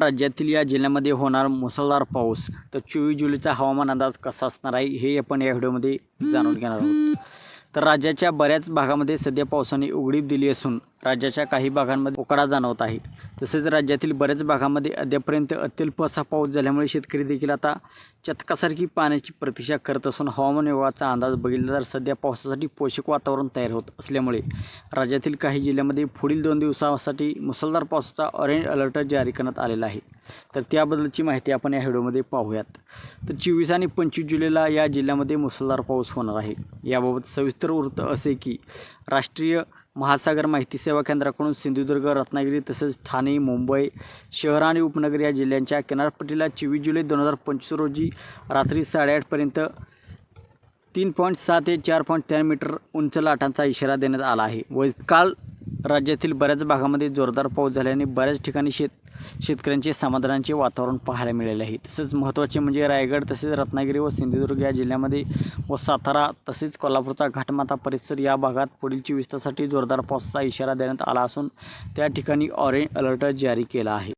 राज्यातील या जिल्ह्यामध्ये होणार मुसळधार पाऊस. तर चोवीस जुलैचा हवामान अंदाज कसा असणार आहे हे आपण या व्हिडिओमध्ये जाणून घेणार आहोत. तर राज्याच्या बऱ्याच भागामध्ये सध्या पावसाने उघडीप दिली असून राज्याच्या काही भागांमध्ये उकाडा जाणवत आहे. तसेच राज्यातील बऱ्याच भागामध्ये अद्यापर्यंत अत्यल्प असा पाऊस झाल्यामुळे शेतकरी देखील आता चतकासारखी पाण्याची प्रतीक्षा करत असून हवामान विभागाचा अंदाज बघितला तर सध्या पावसासाठी पोषक वातावरण तयार होत असल्यामुळे राज्यातील काही जिल्ह्यामध्ये पुढील दोन दिवसासाठी मुसळधार पावसाचा ऑरेंज अलर्ट जारी करण्यात आलेला आहे. तर त्याबद्दलची माहिती आपण या व्हिडिओमध्ये पाहूयात. तर चोवीस आणि पंचवीस जुलैला या जिल्ह्यामध्ये मुसळधार पाऊस होणार आहे. याबाबत सविस्तर वृत्त असे की राष्ट्रीय महासागर माहिती सेवा केंद्राकडून सिंधुदुर्ग रत्नागिरी तसेच ठाणे मुंबई शहर आणि उपनगर या जिल्ह्यांच्या किनारपट्टीला चोवीस जुलै दोन हजार पंचवीस रोजी रात्री साडेआठपर्यंत तीन पॉईंट सात ते चार पॉईंट तेरा मीटर उंच लाटांचा इशारा देण्यात आला आहे. व काल राज्यातील बऱ्याच भागामध्ये जोरदार पाऊस झाल्याने बऱ्याच ठिकाणी शेत शेतकऱ्यांचे समाधानाचे वातावरण पाहायला मिळाले आहे. तसेच महत्त्वाचे म्हणजे रायगड तसेच रत्नागिरी व सिंधुदुर्ग या जिल्ह्यामध्ये व सातारा तसेच कोल्हापूरचा घाटमाता परिसर या भागात पुढील चोवीस तासासाठी जोरदार पावसाचा इशारा देण्यात आला असून त्या ठिकाणी ऑरेंज अलर्ट जारी केला आहे.